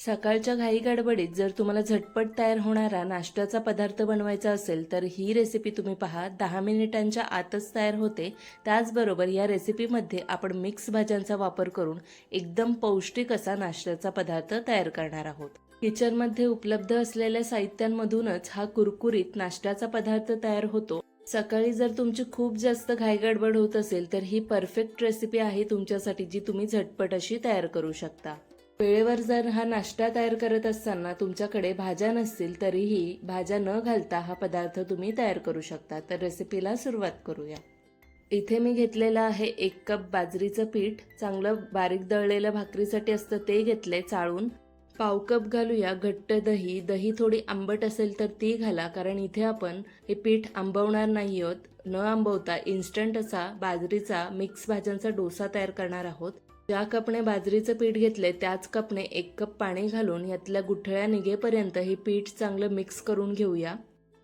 सकाळच्या घाई गडबडीत जर तुम्हाला झटपट तयार होणारा नाश्त्याचा पदार्थ बनवायचा असेल तर ही रेसिपी तुम्ही पहा. दहा मिनिटांच्या आतच तयार होते. त्याचबरोबर या रेसिपीमध्ये आपण मिक्स भाज्यांचा वापर करून एकदम पौष्टिक असा नाश्त्याचा पदार्थ तयार करणार आहोत. किचनमध्ये उपलब्ध असलेल्या साहित्यांमधूनच हा कुरकुरीत नाश्त्याचा पदार्थ तयार होतो. सकाळी जर तुमची खूप जास्त घाईगडबड होत असेल तर ही परफेक्ट रेसिपी आहे तुमच्यासाठी जी तुम्ही झटपट अशी तयार करू शकता. वेळेवर जर हा नाश्ता तयार करत असताना तुमच्याकडे भाज्या नसतील तरीही भाज्या न घालता हा पदार्थ तुम्ही तयार करू शकता. तर रेसिपीला सुरुवात करूया. इथे मी घेतलेलं आहे एक कप बाजरीचं पीठ. चांगलं बारीक दळलेलं भाकरीसाठी असतं ते घेतले चाळून. पाव कप घालूया घट्ट दही. दही थोडी आंबट असेल तर ती घाला कारण इथे आपण हे पीठ आंबवणार नाही आहोत. न आंबवता इन्स्टंट असा बाजरीचा मिक्स भाज्यांचा डोसा तयार करणार आहोत. ज्या कपने बाजरीचं पीठ घेतलंय त्याच कपने एक कप पाणी घालून यातल्या गुठळ्या निघेपर्यंत हे पीठ चांगलं मिक्स करून घेऊया.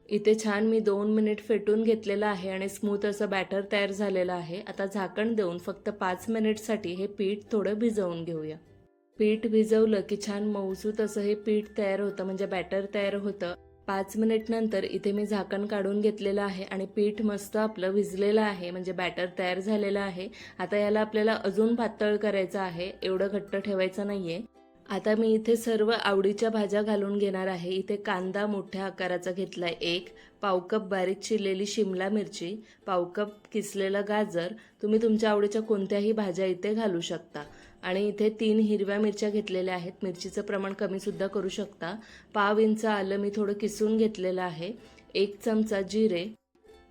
इथे छान मी दोन मिनिट फेटून घेतलेलं आहे आणि स्मूथ असं बॅटर तयार झालेलं आहे. आता झाकण देऊन फक्त पाच मिनिटसाठी हे पीठ थोडं भिजवून घेऊया. पीठ भिजवलं की छान मऊसूत असं हे पीठ तयार होतं म्हणजे बॅटर तयार होतं. पाच मिनिट नंतर इथे मी झाकण काढून घेतलेलं आहे आणि पीठ मस्त आपलं विजलेलं आहे म्हणजे बॅटर तयार झालेलं आहे. आता याला आपल्याला अजून पातळ करायचं आहे एवढं घट्ट ठेवायचं नाहीये. आता मी इथे सर्व आवडीच्या भाज्या घालून घेणार आहे. इथे कांदा मोठ्या आकाराचा घेतलाय. एक पाव कप बारीक चिरलेली शिमला मिरची पाव कप किसलेलं गाजर. तुम्ही तुमच्या आवडीच्या कोणत्याही भाज्या इथे घालू शकता. आणि इथे तीन हिरव्या मिरच्या घेतलेल्या आहेत. मिरचीचं प्रमाण कमीसुद्धा करू शकता. पाव इंच आलं मी थोडं किसून घेतलेलं आहे. एक चमचा जिरे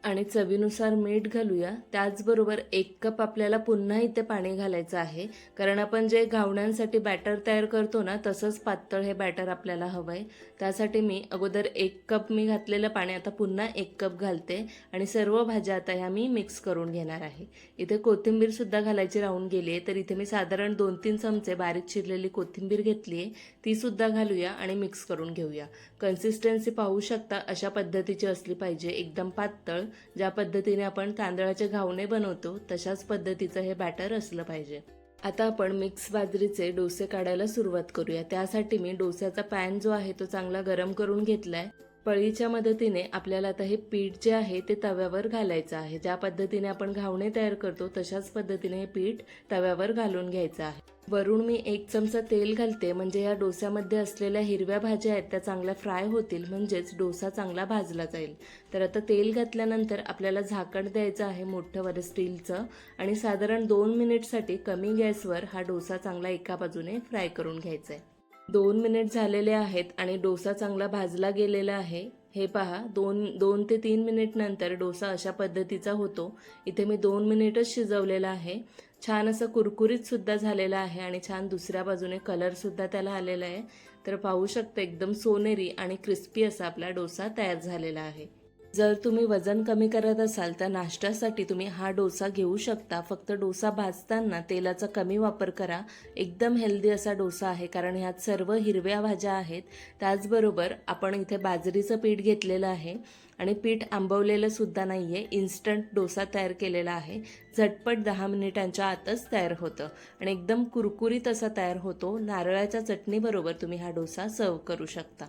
आणि चवीनुसार मीठ घालूया. त्याचबरोबर एक कप आपल्याला पुन्हा इथे पाणी घालायचं आहे. कारण आपण जे घावण्यांसाठी बॅटर तयार करतो ना तसंच पातळ हे बॅटर आपल्याला हवं आहे त्यासाठी मी अगोदर एक कप मी घातलेलं पाणी आता पुन्हा एक कप घालते. आणि सर्व भाज्या आता ह्या मी मिक्स करून घेणार आहे. इथे कोथिंबीरसुद्धा घालायची राहून गेली आहे. तर इथे मी साधारण दोन तीन चमचे बारीक चिरलेली कोथिंबीर घेतली आहे. तीसुद्धा घालूया आणि मिक्स करून घेऊया. कन्सिस्टन्सी पाहू शकता अशा पद्धतीची असली पाहिजे. एकदम पातळ. ज्या पद्धतीने आपण तांदळाचे घावणे बनवतो तशाच पद्धतीचं हे बॅटर असलं पाहिजे. आता आपण मिक्स बाजरीचे डोसे काढायला सुरुवात करूया. त्यासाठी मी डोस्याचा पॅन जो आहे तो चांगला गरम करून घेतलाय. पळीच्या मदतीने आपल्याला आता हे पीठ जे आहे ते तव्यावर घालायचं आहे. ज्या पद्धतीने आपण घावणे तयार करतो तशाच पद्धतीने हे पीठ तव्यावर घालून घ्यायचं आहे. वरून मी एक चमचा तेल घालते. म्हणजे या डोस्यामध्ये असलेल्या हिरव्या भाज्या आहेत त्या चांगल्या फ्राय होतील. म्हणजेच डोसा चांगला भाजला जाईल. तर आता तेल घातल्यानंतर आपल्याला झाकण द्यायचं आहे मोठं वर स्टीलचं. आणि साधारण दोन मिनिटसाठी कमी गॅसवर हा डोसा चांगला एका बाजूने फ्राय करून घ्यायचा आहे. दोन मिनिट झालेले आहेत आणि डोसा चांगला भाजला गेलेला आहे. हे पहा दोन दोन ते तीन मिनिट नंतर डोसा अशा पद्धतीचा होतो. इथे मी दोन मिनिटच शिजवलेला आहे. छान असं कुरकुरीत सुद्धा झालेला आहे आणि छान दुसऱ्या बाजूने कलर सुद्धा त्याला आलेला आहे. तर पाहू शकता एकदम सोनेरी आणि क्रिस्पी असा आपला डोसा तयार झालेला आहे. जर तुम्ही वजन कमी करत असाल तर नाश्त्यासाठी तुम्ही हा डोसा घेऊ शकता. फक्त डोसा भाजताना तेलाचा कमी वापर करा. एकदम हेल्दी असा डोसा आहे कारण ह्यात सर्व हिरव्या भाज्या आहेत. त्याचबरोबर आपण इथे बाजरीचं पीठ घेतलेलं आहे आणि पीठ आंबवलेलं सुद्धा नाही आहे इन्स्टंट डोसा तयार केलेला आहे. झटपट दहा मिनिटांच्या आतच तयार होतं. आणि एकदम कुरकुरीत असा तयार होतो. नारळाच्या चटणीबरोबर तुम्ही हा डोसा सर्व करू शकता.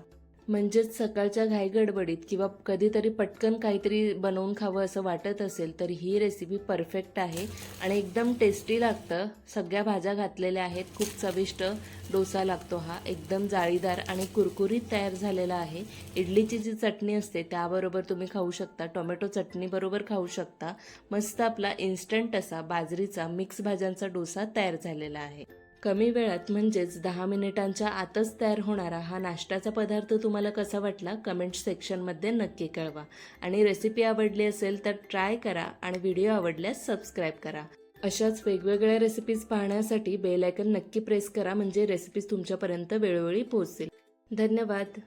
म्हणजेच सकाळच्या घाईगडबडीत किंवा कधीतरी पटकन काहीतरी बनवून खावं असं वाटत असेल तर ही रेसिपी परफेक्ट आहे आणि एकदम टेस्टी लागतं. सगळ्या भाज्या घातलेल्या आहेत. खूप चविष्ट डोसा लागतो हा. एकदम जाळीदार आणि कुरकुरीत तयार झालेला आहे. इडलीची जी चटणी असते त्याबरोबर तुम्ही खाऊ शकता. टोमॅटो चटणीबरोबर खाऊ शकता. मस्त आपला इन्स्टंट असा बाजरीचा मिक्स भाज्यांचा डोसा तयार झालेला आहे. कमी वेळात म्हणजेच दहा मिनिटांच्या आतच तयार होणारा हा नाश्त्याचा पदार्थ तुम्हाला कसा वाटला कमेंट सेक्शनमध्ये नक्की कळवा. आणि रेसिपी आवडली असेल तर ट्राय करा आणि व्हिडिओ आवडल्यास सबस्क्राईब करा. अशाच वेगवेगळ्या रेसिपीज पाहण्यासाठी बेल आयकन नक्की प्रेस करा म्हणजे रेसिपीज तुमच्यापर्यंत वेळोवेळी पोहोचतील. धन्यवाद.